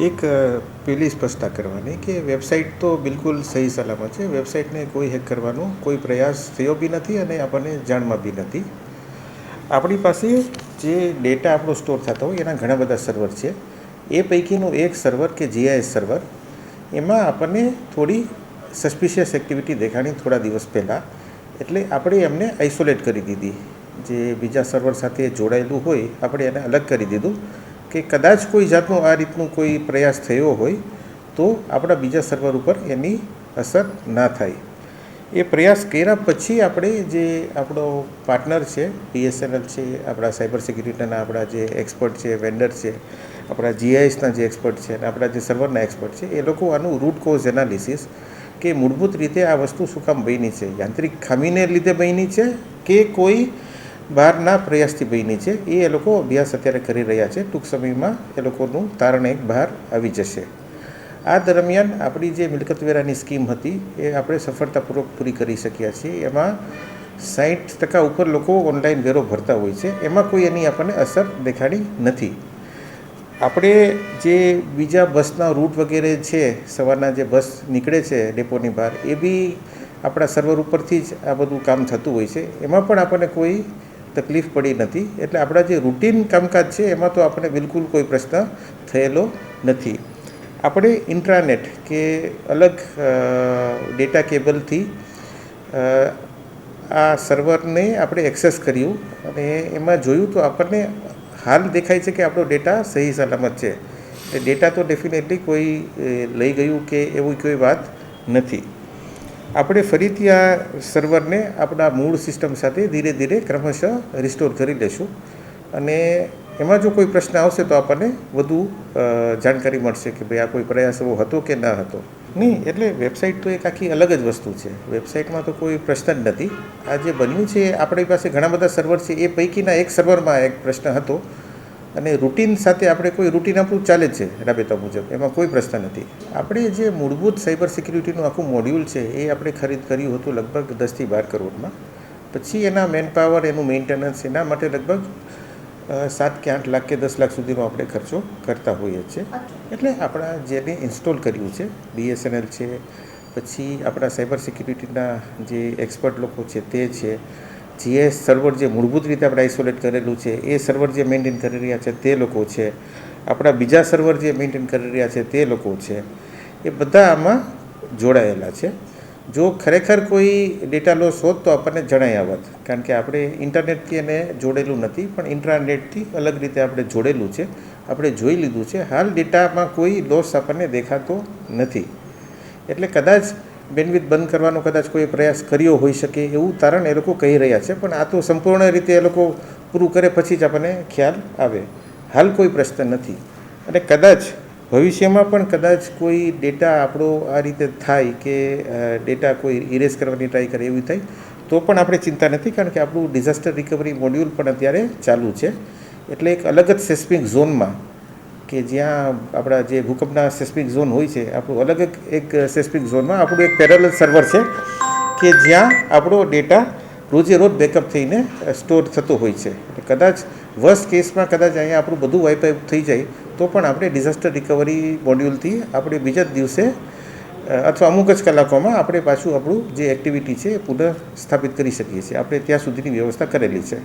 એક પેલી સ્પષ્ટતા કરવાની કે વેબસાઇટ તો બિલકુલ સહી સલામત છે. વેબસાઇટને કોઈ હેક કરવાનો કોઈ પ્રયાસ થયો બી નથી અને આપણને જાણમાં બી નથી. આપણી પાસે જે ડેટા આપણો સ્ટોર થતો હોય, એના ઘણા બધા સર્વર છે. એ પૈકીનું એક સર્વર કે જીઆઈએસ સર્વર, એમાં આપણને થોડી સસ્પિશિયસ એક્ટિવિટી દેખાણી થોડા દિવસ પહેલાં. એટલે આપણે એમને આઇસોલેટ કરી દીધી. જે બીજા સર્વર સાથે જોડાયેલું હોય, આપણે એને અલગ કરી દીધું. કે કદાચ કોઈ જાતનો આ રીતનું કોઈ પ્રયાસ થયો હોય, તો આપણા બીજા સર્વર ઉપર એની અસર ના થાય. એ પ્રયાસ કર્યા પછી આપણે જે આપણો પાર્ટનર છે બીએસએનએલ છે, આપણા સાયબર સિક્યુરિટીના આપણા જે એક્સપર્ટ છે, વેન્ડર છે, આપણા જીઆઈએસના જે એક્સપર્ટ છે અને આપણા જે સર્વરના એક્સપર્ટ છે, એ લોકો આનું રૂટ કોઝ એનાલિસિસ કે મૂળભૂત રીતે આ વસ્તુ શું કામ બની છે? યાંત્રિક ખામીને લીધે બની છે કે કોઈ બહારના પ્રયાસથી બની છે, એ એ લોકો અભ્યાસ અત્યારે કરી રહ્યા છે. ટૂંક સમયમાં એ લોકોનું તારણ એક બહાર આવી જશે. આ દરમિયાન આપણી જે મિલકત વેરાની સ્કીમ હતી, એ આપણે સફળતાપૂર્વક પૂરી કરી શક્યા છીએ. એમાં સાઠ ટકા ઉપર લોકો ઓનલાઈન વેરો ભરતા હોય છે. એમાં કોઈ એની આપણને અસર દેખાડી નથી. આપણે જે બીજા બસના રૂટ વગેરે છે, સવારના જે બસ નીકળે છે ડેપોની બહાર, એ બી આપણા સર્વર ઉપરથી જ આ બધું કામ થતું હોય છે. એમાં પણ આપણને કોઈ તકલીફ પડી નથી. એટલે આપણા જે રૂટીન કામકાજ છે, એમાં તો આપણને બિલકુલ કોઈ પ્રશ્ન થયેલો નથી. આપણે ઇન્ટ્રાનેટ કે અલગ ડેટા કેબલથી આ સર્વરને આપણે એક્સેસ કર્યું અને એમાં જોયું તો આપણને હાલ દેખાય છે કે આપણો ડેટા સહી સલામત છે. એટલે ડેટા તો ડેફિનેટલી કોઈ લઈ ગયું કે એવી કોઈ વાત નથી. આપણે ફરીથી આ સર્વરને આપણા મૂળ સિસ્ટમ સાથે ધીરે ધીરે ક્રમશઃ રિસ્ટોર કરી લેશું. અને એમાં જો કોઈ પ્રશ્ન આવશે તો આપણને વધુ જાણકારી મળશે કે ભાઈ આ કોઈ પ્રયાસ એવો હતો કે ન હતો. નહીં, એટલે વેબસાઇટ તો એક આખી અલગ જ વસ્તુ છે. વેબસાઇટમાં તો કોઈ પ્રશ્ન જ નથી. આ જે બન્યું છે, આપણી પાસે ઘણા બધા સર્વર છે, એ પૈકીના એક સર્વરમાં એક પ્રશ્ન હતો. અને રૂટીન સાથે આપણે કોઈ રૂટીન આપણું ચાલે જ છે રાબેતા મુજબ. એમાં કોઈ પ્રશ્ન નથી. આપણે જે મૂળભૂત સાયબર સિક્યુરિટીનું આખું મોડ્યુલ છે એ આપણે ખરીદ કર્યું હતું લગભગ દસથી બાર કરોડમાં. પછી એના મેન પાવર એનું મેન્ટેનન્સ એના માટે લગભગ સાત કે આઠ લાખ કે દસ લાખ સુધીનો આપણે ખર્ચો કરતા હોઈએ છીએ. એટલે આપણા જેને ઇન્સ્ટોલ કર્યું છે બીએસએનએલ છે પછી આપણા સાયબર સિક્યુરિટીના જે એક્સપર્ટ લોકો છે તે છે જીએસ સર્વર જે મૂળભૂત રીતે આપણે આઇસોલેટ કરેલું છે, એ સર્વર જે મેન્ટેન કરી રહ્યા છે તે લોકો છે. આપણા બીજા સર્વર જે મેન્ટેન કરી રહ્યા છે તે લોકો છે. એ બધા આમાં જોડાયેલા છે. જો ખરેખર કોઈ ડેટા લોસ હોત તો આપણને જણાય આવત કારણ કે આપણે ઇન્ટરનેટથી એને જોડેલું નથી, પણ ઇન્ટરનેટથી અલગ રીતે આપણે જોડેલું છે. આપણે જોઈ લીધું છે. હાલ ડેટામાં કોઈ લોસ આપણને દેખાતો નથી. એટલે કદાચ બેન્ડવિથ બંધ કરવાનો કદાચ કોઈ પ્રયાસ કર્યો હોઈ શકે એવું તારણ એ લોકો કહી રહ્યા છે, પણ આ તો સંપૂર્ણ રીતે એ લોકો પૂરું કરે પછી જ આપણને ખ્યાલ આવે. હાલ કોઈ પ્રશ્ન નથી. અને કદાચ ભવિષ્યમાં પણ કદાચ કોઈ ડેટા આપણો આ રીતે થાય કે ડેટા કોઈ ઇરેઝ કરવાની ટ્રાય કરે એવી થાય, તો પણ આપણે ચિંતા નથી, કારણ કે આપણું ડિઝાસ્ટર રિકવરી મોડ્યુલ પણ અત્યારે ચાલુ છે. એટલે એક અલગ જ સેસ્મિક ઝોનમાં કે જ્યાં આપણા જે ભૂકંપના સેસ્મિક ઝોન હોય છે, આપણું અલગ એક સેસ્મિક ઝોનમાં આપણું એક પેરેલલ સર્વર છે, કે જ્યાં આપણો ડેટા રોજે રોજ બેકઅપ થઈને સ્ટોર થતો હોય છે. કદાચ વર્સ્ટ કેસમાં કદાચ અહીંયા આપણું બધું વાઇફાઈ થઈ જાય, તો પણ આપણે ડિઝાસ્ટર રિકવરી મોડ્યુલથી આપણે બીજા જ દિવસે અથવા અમુક જ કલાકોમાં આપણે પાછું આપણું જે એક્ટિવિટી છે એ પુનઃ સ્થાપિત કરી શકીએ છીએ. આપણે ત્યાં સુધીની વ્યવસ્થા કરેલી છે.